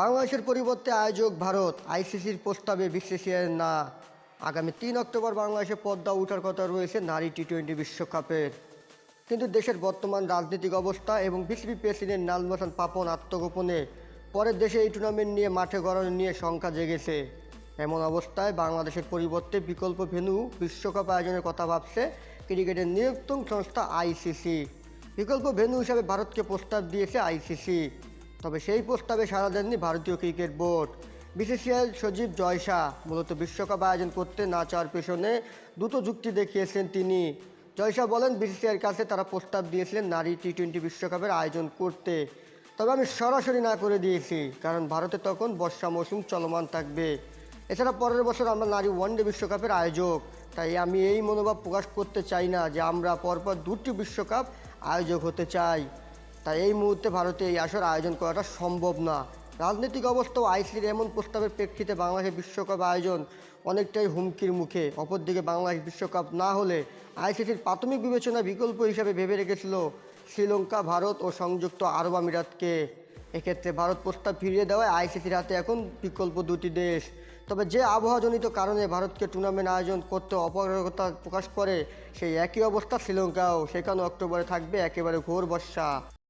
বাংলাদেশের পরিবর্তে আয়োজক ভারত আইসিসির প্রস্তাবে বিসিসিআই না। আগামী তিন অক্টোবর বাংলাদেশে পদ্মা ওঠার কথা রয়েছে নারী টি টোয়েন্টি বিশ্বকাপের। কিন্তু দেশের বর্তমান রাজনৈতিক অবস্থা এবং বিসিবি প্রেসিডেন্ট নাজমাসান পাপন আত্মগোপনে, পরের দেশে এই টুর্নামেন্ট নিয়ে মাঠে গড়ানো নিয়ে শঙ্কা জেগেছে। এমন অবস্থায় বাংলাদেশের পরিবর্তে বিকল্প ভেন্যু বিশ্বকাপ আয়োজনের কথা ভাবছে ক্রিকেটের নিয়োক্তম সংস্থা আইসিসি। বিকল্প ভেন্যু হিসাবে ভারতকে প্রস্তাব দিয়েছে আইসিসি। তবে সেই প্রস্তাবে সাড়া দেননি ভারতীয় ক্রিকেট বোর্ড। বিসিসিআই সজীব জয় শাহ, মূলত বিশ্বকাপ আয়োজন করতে না চাওয়ার পেছনে দুটো যুক্তি দেখিয়েছেন তিনি। জয় শাহ বলেন, বিসিসিআইয়ের কাছে তারা প্রস্তাব দিয়েছিলেন নারী টি টোয়েন্টি বিশ্বকাপের আয়োজন করতে। তবে আমি সরাসরি না করে দিয়েছি, কারণ ভারতে তখন বর্ষা মৌসুম চলমান থাকবে। এছাড়া পরের বছর আমরা নারী ওয়ানডে বিশ্বকাপের আয়োজক, তাই আমি এই মনোভাব প্রকাশ করতে চাই না যে আমরা পরপর দুটি বিশ্বকাপ আয়োজক হতে চাই। তাই এই মুহূর্তে ভারতে এই আসর আয়োজন করাটা সম্ভব না। রাজনৈতিক অবস্থা ও আইসির এমন প্রস্তাবের প্রেক্ষিতে বাংলাদেশের বিশ্বকাপ আয়োজন অনেকটাই হুমকির মুখে। অপরদিকে বাংলাদেশ বিশ্বকাপ না হলে আইসিসির প্রাথমিক বিবেচনা বিকল্প হিসাবে ভেবে রেখেছিল শ্রীলঙ্কা, ভারত ও সংযুক্ত আরব আমিরাতকে। এক্ষেত্রে ভারত প্রস্তাব ফিরিয়ে দেওয়ায় আইসিসির হাতে এখন বিকল্প দুটি দেশ। তবে যে আবহাওয়াজনিত কারণে ভারতকে টুর্নামেন্ট আয়োজন করতে অপারগতা প্রকাশ করে, সেই একই অবস্থা শ্রীলঙ্কাও। সেখানে অক্টোবরে থাকবে একেবারে ঘোর বর্ষা।